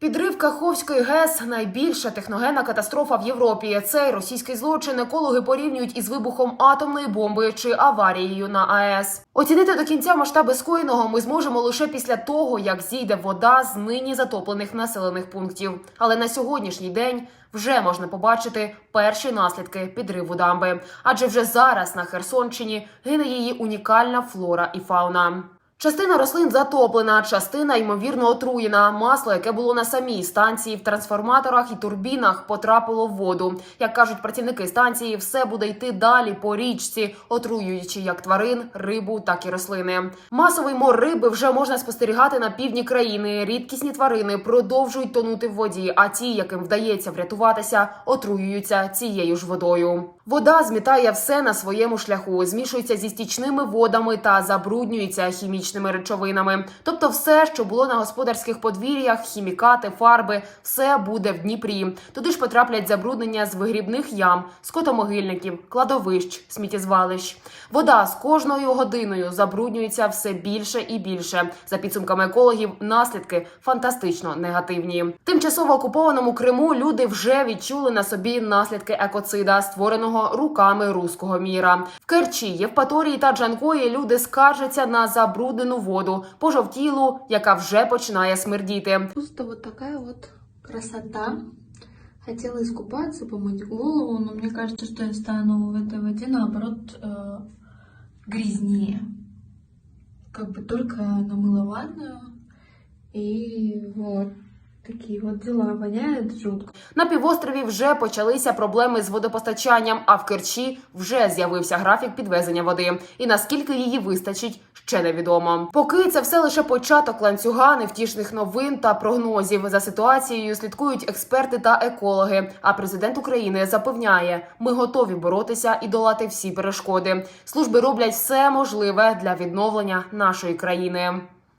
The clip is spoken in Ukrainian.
Підрив Каховської ГЕС найбільша техногенна катастрофа в Європі. Цей російський злочин екологи порівнюють із вибухом атомної бомби чи аварією на АЕС. Оцінити до кінця масштаби скоєного ми зможемо лише після того, як зійде вода з нині затоплених населених пунктів. Але на сьогоднішній день вже можна побачити перші наслідки підриву дамби, адже вже зараз на Херсонщині гине її унікальна флора і фауна. Частина рослин затоплена, частина ймовірно отруєна. Масло, яке було на самій станції в трансформаторах і турбінах, потрапило в воду. Як кажуть працівники станції, все буде йти далі по річці, отруюючи як тварин, рибу, так і рослини. Масовий мор риби вже можна спостерігати на півдні країни. Рідкісні тварини продовжують тонути в воді, а ті, яким вдається врятуватися, отруюються цією ж водою. Вода змітає все на своєму шляху, змішується зі стічними водами та забруднюється хімічними речовинами. Тобто, все, що було на господарських подвір'ях, хімікати, фарби, все буде в Дніпрі. Туди ж потраплять забруднення з вигрібних ям, скотомогильників, кладовищ, сміттєзвалищ. Вода з кожною годиною забруднюється все більше і більше. За підсумками екологів, наслідки фантастично негативні. Тимчасово окупованому Криму люди вже відчули на собі наслідки екоцида, створеного руками руського міра. В Керчі, Євпаторії та Джанкої люди скаржаться на забруднену воду, пожовтілу, яка вже починає смердіти. Просто вот такая вот красота. Хотела искупаться, помыть голову, но мне кажется, что я стану в этой воде, наоборот, э, грязнее. Как бы только намыла ванную, и вот такие вот дела. Воняет жутко. На півострові вже почалися проблеми з водопостачанням, а в Керчі вже з'явився графік підвезення води. І наскільки її вистачить, ще невідомо. Поки це все лише початок ланцюга невтішних новин та прогнозів. За ситуацією слідкують експерти та екологи. А президент України запевняє, ми готові боротися і долати всі перешкоди. Служби роблять все можливе для відновлення нашої країни.